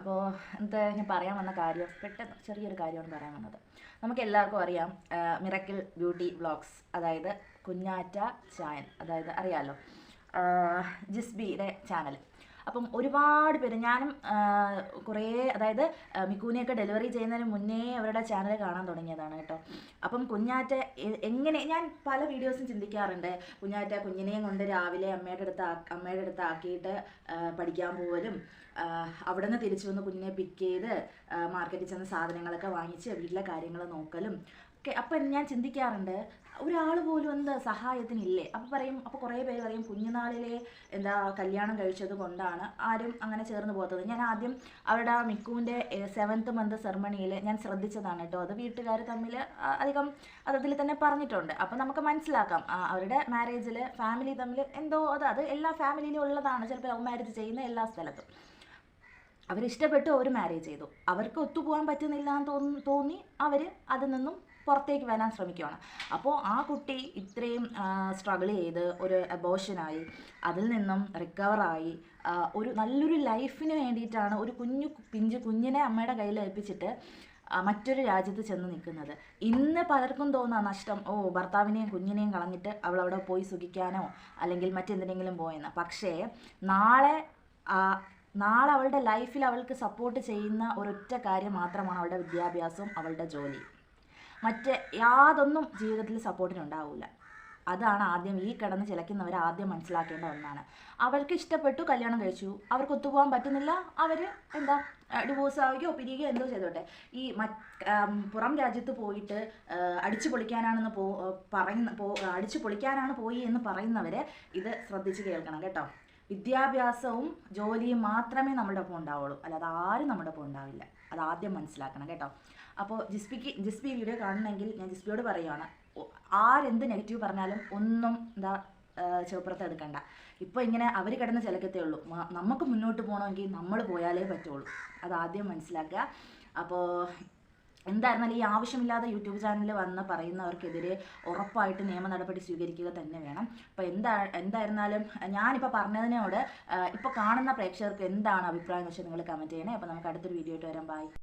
അപ്പോൾ എന്താ ഞാൻ പറയാൻ വന്ന കാര്യം? പെട്ടെന്ന് ചെറിയൊരു കാര്യമാണ് പറയാൻ വന്നത്. നമുക്ക് എല്ലാവർക്കും അറിയാം മിറക്കിൾ ബ്യൂട്ടി വ്ളോഗ്സ് അതായത് കുഞ്ഞാറ്റ ചായൻ അതായത് അറിയാലോ ജിസ്ബിയുടെ ചാനൽ അപ്പം ഒരുപാട് പേര് ഞാനും കുറേ അതായത് മിക്കൂനെയൊക്കെ ഡെലിവറി ചെയ്യുന്നതിന് മുന്നേ അവരുടെ ചാനൽ കാണാൻ തുടങ്ങിയതാണ് കേട്ടോ. അപ്പം കുഞ്ഞാറ്റ എങ്ങനെ ഞാൻ പല വീഡിയോസും ചിന്തിക്കാറുണ്ട്. കുഞ്ഞാറ്റ കുഞ്ഞിനെയും കൊണ്ട് രാവിലെ അമ്മയുടെ അടുത്ത് അമ്മയുടെ അടുത്ത് ആക്കിയിട്ട് പഠിക്കാൻ പോകലും ആ, അവിടെ നിന്ന് തിരിച്ചു വന്ന് കുഞ്ഞിനെ പിക്ക് ചെയ്ത് മാർക്കറ്റിൽ ചെന്ന് സാധനങ്ങളൊക്കെ വാങ്ങിച്ച് വീട്ടിലെ കാര്യങ്ങൾ നോക്കലും അപ്പം ഞാൻ ചിന്തിക്കാറുണ്ട് ഒരാൾ പോലും എന്താ സഹായത്തിനില്ലേ? അപ്പോൾ പറയും അപ്പോൾ കുറേ പേര് പറയും കുഞ്ഞുനാളിലെ എന്താ കല്യാണം കഴിച്ചത് കൊണ്ടാണ് ആരും അങ്ങനെ ചേർന്ന് പോകാത്തത്. ഞാൻ ആദ്യം അവരുടെ മിക്കുവിന്റെ സെവൻത്ത് മന്ത് സെറമണിയിൽ ഞാൻ ശ്രദ്ധിച്ചതാണ് കേട്ടോ. അത് വീട്ടുകാർ തമ്മിൽ അധികം അതിൽ തന്നെ പറഞ്ഞിട്ടുണ്ട്. അപ്പോൾ നമുക്ക് മനസ്സിലാക്കാം അവരുടെ മാരേജിൽ ഫാമിലി തമ്മിൽ എന്തോ അത് അത് എല്ലാ ഫാമിലിയിലും ഉള്ളതാണ്. ചിലപ്പോൾ ലവ് മാരേജ് ചെയ്യുന്ന എല്ലാ സ്ഥലത്തും. അവരിഷ്ടപ്പെട്ടു അവർ മാരേജ് ചെയ്തു. അവർക്ക് ഒത്തുപോകാൻ പറ്റുന്നില്ല എന്ന് തോന്നി തോന്നി അവർ അതിൽ നിന്നും പുറത്തേക്ക് വരാൻ ശ്രമിക്കുകയാണ് അപ്പോൾ ആ കുട്ടി ഇത്രയും സ്ട്രഗിൾ ചെയ്ത് ഒരു അബോഷനായി അതിൽ നിന്നും റിക്കവറായി ഒരു നല്ലൊരു ലൈഫിന് വേണ്ടിയിട്ടാണ് ഒരു കുഞ്ഞു പിഞ്ചു കുഞ്ഞിനെ അമ്മയുടെ കയ്യിൽ ഏൽപ്പിച്ചിട്ട് മറ്റൊരു രാജ്യത്ത് ചെന്ന് നിൽക്കുന്നത്. ഇന്ന് പലർക്കും തോന്നാം നഷ്ടം. ഓ ഭർത്താവിനെയും കുഞ്ഞിനെയും കളഞ്ഞിട്ട് അവൾ അവിടെ പോയി സുഖിക്കാനോ അല്ലെങ്കിൽ മറ്റെന്തിനെങ്കിലും പോയെന്ന്. പക്ഷേ നാളെ നാളെ അവളുടെ ലൈഫിൽ അവൾക്ക് സപ്പോർട്ട് ചെയ്യുന്ന ഒരൊറ്റ കാര്യം മാത്രമാണ് അവളുടെ വിദ്യാഭ്യാസവും അവളുടെ ജോലിയും. മറ്റ് യാതൊന്നും ജീവിതത്തിൽ സപ്പോർട്ടിന് ഉണ്ടാവില്ല അതാണ് ആദ്യം ഈ കിടന്ന് ചിലക്കുന്നവർ ആദ്യം മനസ്സിലാക്കേണ്ട ഒന്നാണ്. അവർക്ക് ഇഷ്ടപ്പെട്ടു കല്യാണം കഴിച്ചു. അവർക്ക് ഒത്തുപോകാൻ പറ്റുന്നില്ല. അവർ എന്താ ഡിവോഴ്സ് ആവുകയോ പിരിയുകയോ എന്തോ ചെയ്തോട്ടെ. ഈ പുറം രാജ്യത്ത് പോയിട്ട് അടിച്ചു പൊളിക്കാനാണെന്ന് പോ പറയുന്ന പോ അടിച്ചു പൊളിക്കാനാണ് പോയി എന്ന് പറയുന്നവരെ ഇത് ശ്രദ്ധിച്ച് കേൾക്കണം കേട്ടോ. വിദ്യാഭ്യാസവും ജോലിയും മാത്രമേ നമ്മുടെ ഒപ്പം ഉണ്ടാവുള്ളൂ. അല്ലാതെ ആരും നമ്മുടെ ഒപ്പം ഉണ്ടാവില്ല. അത് ആദ്യം മനസ്സിലാക്കണം കേട്ടോ. അപ്പോൾ ജിസ്പിക്ക് ജിസ്പി വീഡിയോ കാണണമെങ്കിൽ ഞാൻ ജിസ്പിയോട് പറയുകയാണ് ആരെന്ത് നെഗറ്റീവ് പറഞ്ഞാലും ഒന്നും എന്താ ചെറുപ്പുറത്ത് എടുക്കണ്ട. ഇപ്പോൾ ഇങ്ങനെ അവർ കിടന്ന് ചിലക്കത്തേ ഉള്ളൂ. നമുക്ക് മുന്നോട്ട് പോകണമെങ്കിൽ നമ്മൾ പോയാലേ പറ്റുള്ളൂ. അത് ആദ്യം മനസ്സിലാക്കുക. അപ്പോൾ എന്തായിരുന്നാലും ഈ ആവശ്യമില്ലാതെ യൂട്യൂബ് ചാനലിൽ വന്ന് പറയുന്നവർക്കെതിരെ ഉറപ്പായിട്ട് നിയമ നടപടി സ്വീകരിക്കുക തന്നെ വേണം. അപ്പോൾ എന്താ എന്തായിരുന്നാലും ഞാനിപ്പോൾ പറഞ്ഞതിനോട് ഇപ്പോൾ കാണുന്ന പ്രേക്ഷകർക്ക് എന്താണ് അഭിപ്രായം എന്ന് വെച്ചാൽ നിങ്ങൾ കമന്റ് ചെയ്യണേ. അപ്പോൾ നമുക്ക് അടുത്തൊരു വീഡിയോ ആയിട്ട് വരാം. ബൈ